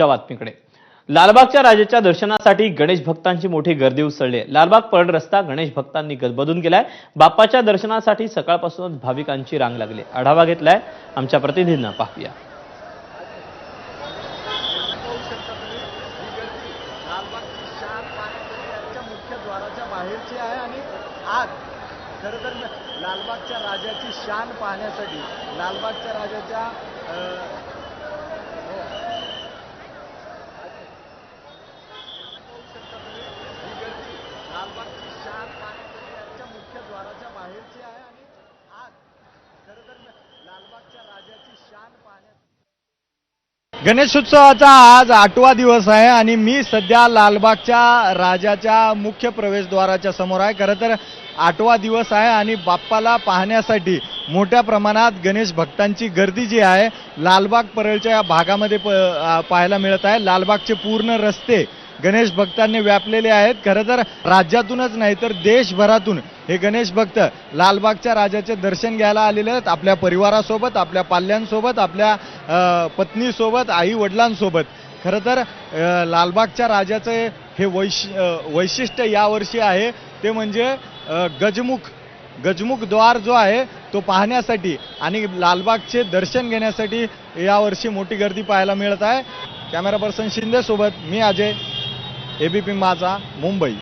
पुढच्या बातमीकडे. लालबागच्या राजाच्या दर्शनासाठी गणेश भक्तांची मोठी गर्दी उसळली लालबाग पळ रस्ता गणेश भक्तांनी गजबदून गेलाय बाप्पाच्या दर्शनासाठी सकाळपासूनच भाविकांची रांग लागली आढावा घेतलाय आमच्या प्रतिनिधींना पाहूया. बाहेरची आहे आणि आज खरं तर लालबागच्या राजाची शान पाहण्यासाठी लालबागच्या राजाच्या अ, हो. पाहू शकता तुम्ही ही गर्दी लालबागची शान पाण्याच्या दाराच्या बाहेरची आहे आणि आज खरं तर लालबागच्या राजाची शान पाहण्यात गणेशोत्सवाचा आज आठवा दिवस आहे आणि मी सध्या लालबागच्या राजाच्या मुख्य प्रवेशद्वाराच्या समोर आहे. खरं तर आठवा दिवस आहे आणि बाप्पाला पाहण्यासाठी मोठ्या प्रमाणात गणेश भक्तांची गर्दी जी आहे लालबाग परळच्या या भागामध्ये प पाहायला मिळत आहे. लालबागचे पूर्ण रस्ते गणेश भक्तांनी व्यापलेले आहेत. खरं तर राज्यातूनच नाही तर देशभरातून हे गणेश भक्त लालबागच्या राजाचे दर्शन घ्यायला आलेले आहेत आपल्या परिवारासोबत आपल्या पाल्यांसोबत आपल्या पत्नीसोबत आई वडिलांसोबत. खरं तर लालबागच्या राजाचं हे वैश वैशिष्ट्य यावर्षी आहे. ते म्हणजे गजमुख गजमुख द्वार जो आहे तो पाहण्यासाठी आणि लालबागचे दर्शन घेण्यासाठी यावर्षी मोठी गर्दी पाहायला मिळत आहे. कॅमेरा पर्सन शिंदेसोबत मी अजय. एबीपी माझा मुंबई.